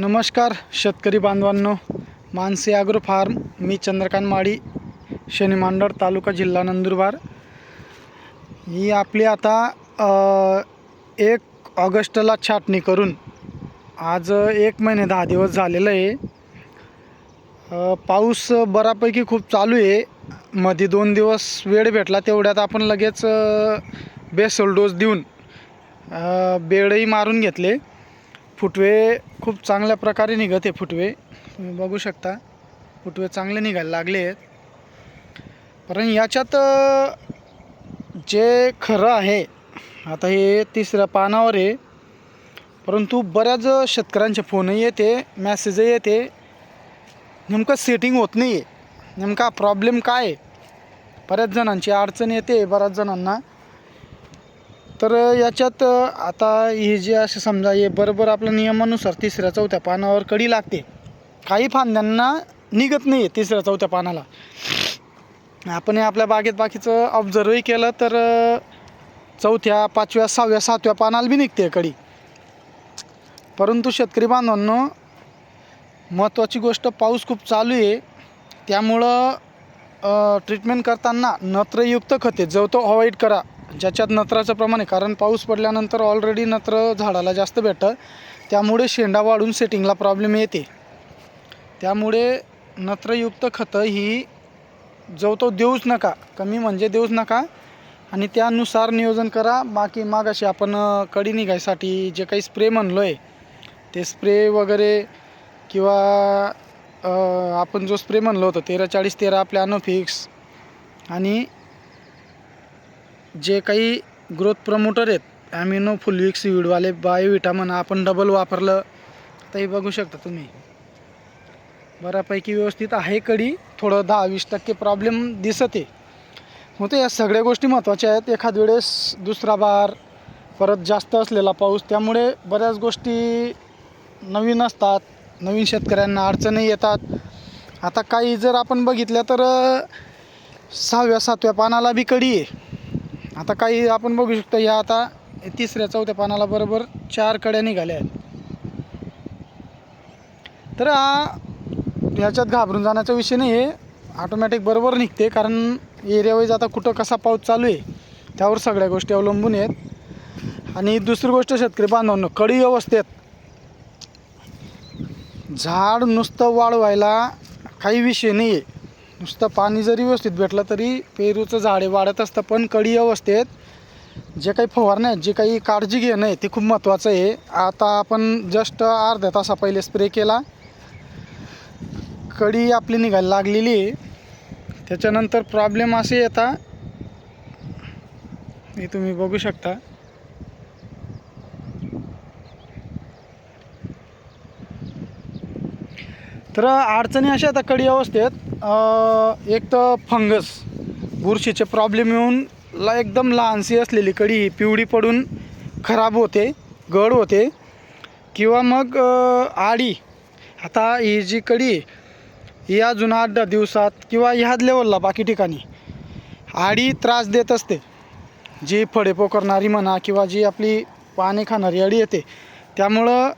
नमस्कार शेतकरी बांधवांनो. मानसी ॲग्रो फार्म मी चंद्रकांत माळी शनिमांडर तालुका जिल्हा नंदुरबार. ही आपली आता एक ऑगस्टला छाटणी करून आज एक महिने दहा दिवस झालेलं आहे. पाऊस बऱ्यापैकी खूप चालू आहे. मध्ये दोन दिवस वेळ भेटला तेवढ्यात आपण लगेच बेसल डोस देऊन बेडही मारून घेतले. फुटवे खूप चांगल्या प्रकारे निघत आहे फुटवे. तुम्ही बघू शकता फुटवे चांगले निघायला लागले आहेत. कारण याच्यात जे खरं आहे आता हे तिसऱ्या पानावर आहे. परंतु बऱ्याच शेतकऱ्यांचे फोनही येते मॅसेजही येते. नेमकं सेटिंग होत नाही आहे नेमका प्रॉब्लेम काय आहे? बऱ्याच जणांची अडचण येते बऱ्याच जणांना. तर याच्यात आता हे जे असे समजा हे बरोबर आपल्या नियमानुसार तिसऱ्या चौथ्या पानावर कडी लागते. काही फांद्यांना निघत नाही आहे तिसऱ्या चौथ्या पानाला. आपण हे आपल्या बागेत बाकीचं ऑब्झर्वही केलं तर चौथ्या पाचव्या सहाव्या सातव्या पानाला बी निघते कडी. परंतु शेतकरी बांधवांनो महत्त्वाची गोष्ट पाऊस खूप चालू आहे. त्यामुळं ट्रीटमेंट करताना नत्रयुक्त खते जो तो अवॉइड करा. ज्याच्यात नत्राचं प्रमाण आहे. कारण पाऊस पडल्यानंतर ऑलरेडी नत्र झाडाला जास्त भेटतं. त्यामुळे शेंडा वाढून सेटिंगला प्रॉब्लेम येते. त्यामुळे नत्रयुक्त खतं ही जो तो देऊच नका. कमी म्हणजे देऊच नका. आणि त्यानुसार नियोजन करा. बाकी मागाशी आपण कडी निघायसाठी जे काही स्प्रे म्हणलो आहे ते स्प्रे वगैरे किंवा आपण जो स्प्रे म्हणलो होतो तेरा चाळीस तेरा आपल्या अनोफिक्स आणि जे काही ग्रोथ प्रमोटर आहेत ॲमिनो फुलविक्स सीडवाले बायोविटा म्हणा आपण डबल वापरलं तर हे बघू शकता तुम्ही. बऱ्यापैकी व्यवस्थित आहे कडी थोडं दहा वीस टक्के प्रॉब्लेम दिसत. आहे होतं या सगळ्या गोष्टी महत्त्वाच्या आहेत. एखाद वेळेस दुसरा बार परत जास्त असलेला पाऊस त्यामुळे बऱ्याच गोष्टी नवीन असतात नवीन शेतकऱ्यांना अडचणी येतात. आता काही जर आपण बघितल्या तर सहाव्या सातव्या पानाला बी कडी आहे. आता काही आपण बघू शकतो या आता तिसऱ्या चौथ्या पानाला बरोबर चार कड्या निघाल्या आहेत. तर हा ह्याच्यात घाबरून जाण्याचा विषय नाही आहे. ऑटोमॅटिक बरोबर निघते कारण एरियावाईज आता कुठं कसा पाऊस चालू आहे त्यावर सगळ्या गोष्टी अवलंबून आहेत. आणि दुसरी गोष्ट शेतकरी बांधवांना कडी अवस्थेत झाड नुसतं वाढवायला काही विषय नाही आहे नुसतं पाणी जरी व्यवस्थित भेटलं तरी पेरूचं झाडे वाढत असतं पण कडी अवस्थेत जे काही फवारणं आहेत जे काही काळजी घेणं आहे ते खूप महत्त्वाचं आहे. आता आपण जस्ट अर्ध्या तासा पहिले स्प्रे केला. कडी आपली निघायला लागलेली आहे. त्याच्यानंतर प्रॉब्लेम असे येता हे तुम्ही बघू शकता. तर अडचणी अशा आता कडी अवस्थेत एक तर फंगस बुरशीचे प्रॉब्लेम येऊन ला एकदम लहानशी असलेली कडी ही पिवळी पडून खराब होते गड होते. किंवा मग आडी आता ही जी कडी आहे, ही अजून आठ दहा दिवसात किंवा ह्याच लेवलला बाकी ठिकाणी आडी त्रास देत असते. जी फळे पोकरणारी म्हणा किंवा जी आपली पाने खाणारी अडी येते त्यामुळं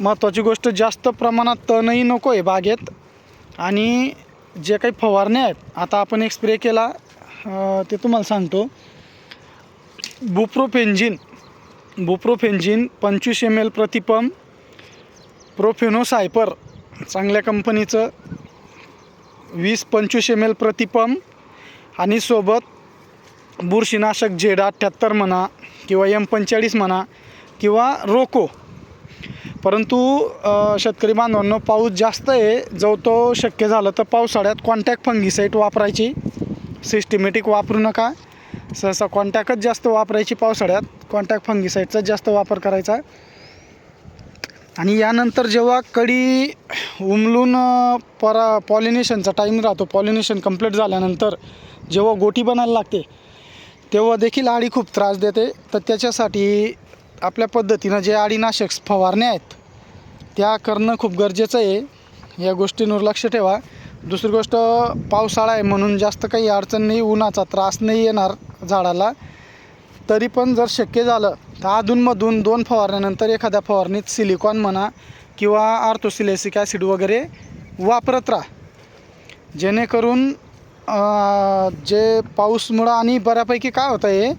महत्त्वाची गोष्ट जास्त प्रमाणात तणही नको आहे बागेत. आणि जे काही फवारणे आहेत आता आपण एक स्प्रे केला ते तुम्हाला सांगतो. बुप्रोफेंजिन बुप्रोफेंजिन पंचवीस एम एल प्रतिपम प्रोफेनोसायपर चांगल्या कंपनीचं वीस पंचवीस एम एल प्रतिपम आणि सोबत बुरशीनाशक झेड अठ्ठ्याहत्तर म्हणा किंवा एम पंचेचाळीस म्हणा किंवा रोको परंतु शेतकरी बांधवांनो पाऊस जास्त आहे. जो तो शक्य झालं तर पावसाळ्यात कॉन्टॅक्ट फंगीसाईट वापरायची. सिस्टमॅटिक वापरू नका. सहसा कॉन्टॅक्टच जास्त वापरायची पावसाळ्यात. कॉन्टॅक्ट फंगीसाईटचाच जास्त वापर करायचा. आणि यानंतर जेव्हा कडी उमलून परा पॉलिनेशनचा टाईम राहतो पॉलिनेशन कंप्लीट झाल्यानंतर जेव्हा गोटी बनायला लागते तेव्हा देखील आळी खूप त्रास देते. तर त्याच्यासाठी आपल्या पद्धतीनं जे आळीनाशक फवारण्या आहेत त्या करणं खूप गरजेचं आहे. या गोष्टींवर लक्ष ठेवा. दुसरी गोष्ट पावसाळा आहे म्हणून जास्त काही अडचण नाही उन्हाचा त्रास नाही येणार झाडाला. तरी पण जर शक्य झालं तर अधूनमधून दोन फवारण्यानंतर एखाद्या फवारणीत सिलिकॉन म्हणा किंवा आर्थोसिलेसिक ॲसिड वगैरे वापरत राहा. जेणेकरून जे पाऊसमुळं आणि बऱ्यापैकी काय होतं आहे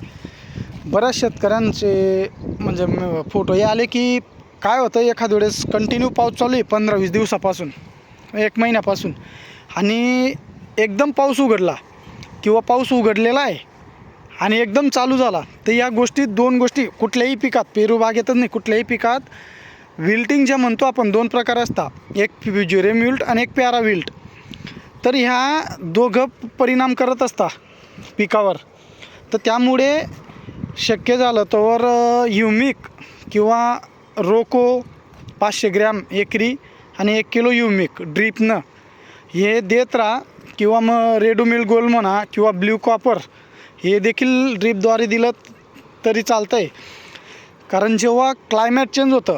बऱ्याच शेतकऱ्यांचे म्हणजे फोटो हे आले की काय होतं एखाद्या वेळेस कंटिन्यू पाऊस चालू आहे पंधरा वीस दिवसापासून एक महिन्यापासून. आणि एकदम पाऊस उघडला किंवा पाऊस उघडलेला आहे आणि एकदम चालू झाला तर या गोष्टी दोन गोष्टी कुठल्याही पिकात पेरू बागेतच नाही कुठल्याही पिकात विल्टिंग जे म्हणतो आपण दोन प्रकार असतात. एक ज्युरेम विल्ट आणि एक पॅरा विल्ट तर ह्या दोघं परिणाम करत असता पिकावर. तर त्यामुळे शक्य झालं तर ह्युमिक किंवा रोको पाचशे ग्रॅम एकरी आणि एक किलो युमिक ड्रीपनं. हे देत राहा किंवा मग रेडोमिल गोल्ड म्हणा किंवा ब्ल्यू कॉपर. हे देखील ड्रीपद्वारे दिलं तरी चालतं आहे कारण जेव्हा क्लायमॅट चेंज होतं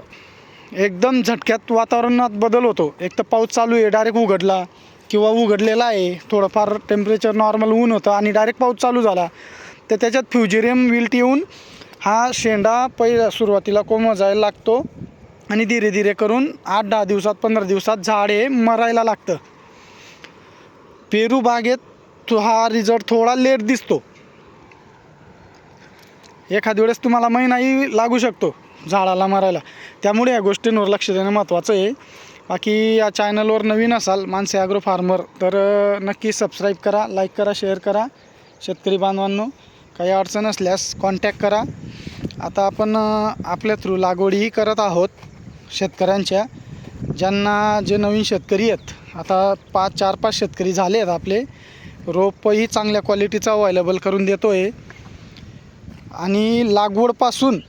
एकदम झटक्यात वातावरणात बदल होतो. एक तर पाऊस चालू आहे डायरेक्ट उघडला किंवा उघडलेला आहे थोडंफार टेम्परेचर नॉर्मल ऊन होतं आणि डायरेक्ट पाऊस चालू झाला. तर त्याच्यात फ्युजेरियम विल्ट येऊन हा शेंडा पहिल्या सुरुवातीला कोमजायला लागतो आणि धीरे धीरे करून आठ दहा दिवसात पंधरा दिवसात झाड हे मरायला लागतं. पेरू बागेत तो हा रिझल्ट थोडा लेट दिसतो. एखाद्या वेळेस तुम्हाला महिनाही लागू शकतो झाडाला मारायला. त्यामुळे या गोष्टींवर लक्ष देणं महत्त्वाचं आहे. बाकी या चॅनलवर नवीन असाल माणसे ॲग्रो फार्मर तर नक्की सबस्क्राईब करा लाईक करा शेअर करा. शेतकरी बांधवांनो काही अडचण असल्यास कॉन्टॅक्ट करा. आता आपण आपल्या थ्रू लागवडीही करत आहोत शेतकऱ्यांच्या. ज्यांना जे नवीन शेतकरी आहेत आता पाच चार पाच शेतकरी झाले आहेत आपले. रोपही चांगल्या क्वालिटीचा अवेलेबल करून देतो आहे आणि लागवडपासून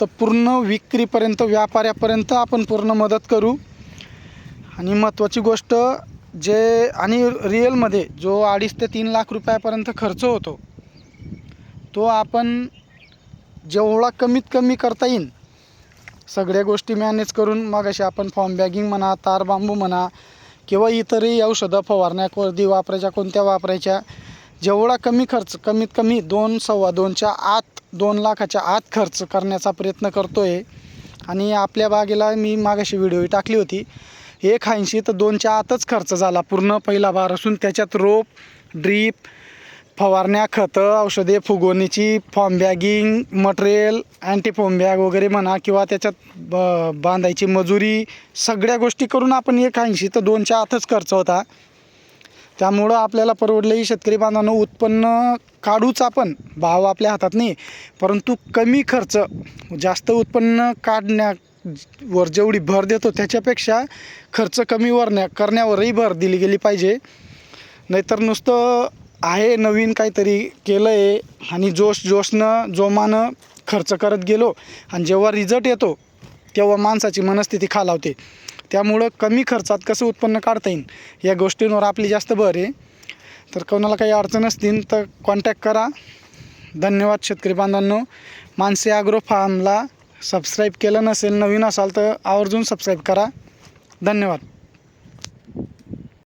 तर पूर्ण विक्रीपर्यंत व्यापाऱ्यापर्यंत आपण पूर्ण मदत करू. आणि महत्त्वाची गोष्ट जे आणि रिअलमध्ये जो अडीच ते तीन लाख रुपयापर्यंत खर्च होतो. तो आपण जेवढा कमीत कमी करता येईल सगळ्या गोष्टी मॅनेज करून मग अशी आपण फॉर्म बॅगिंग म्हणा तार बांबू म्हणा किंवा इतरही औषधं फवारण्या कोरडी वापरायच्या कोणत्या वापरायच्या जेवढा कमी खर्च कमीत कमी दोन सव्वा दोनच्या आत दोन लाखाच्या आत खर्च करण्याचा प्रयत्न करतो आहे आणि आपल्या बागेला मी मागाशी व्हिडिओ टाकली होती. एक ऐंशी तर दोनच्या आतच खर्च झाला पूर्ण पहिला बार असून त्याच्यात रोप ड्रीप फवारण्या खतं औषधे फुगवणीची foam bagging material anti foam bag वगैरे म्हणा किंवा त्याच्यात ब बांधायची मजुरी सगळ्या गोष्टी करून आपण एक ऐंशी तर दोनच्या आतच खर्च होता. त्यामुळं आपल्याला परवडलंही शेतकरी बांधवांना उत्पन्न काढूच आपण भाव आपल्या हातात नाही. परंतु कमी खर्च जास्त उत्पन्न काढण्या वर जेवढी भर देतो त्याच्यापेक्षा खर्च कमी वरण्या करण्यावरही भर दिली गेली पाहिजे. नाहीतर नुसतं आहे नवीन काहीतरी केलं आहे आणि जोश जोशनं जोमानं खर्च करत गेलो आणि जेव्हा रिझल्ट येतो तेव्हा माणसाची मनस्थिती खालावते. त्यामुळं कमी खर्चात कसं उत्पन्न काढता येईल या गोष्टींवर आपली जास्त भर आहे. तर कोणाला काही अडचण असतील तर कॉन्टॅक्ट करा. धन्यवाद शेतकरी बांधवांनो. मानसी ॲग्रो फार्मला सबस्क्राईब केलं नसेल नवीन असाल तर आवर्जून सबस्क्राईब करा. धन्यवाद.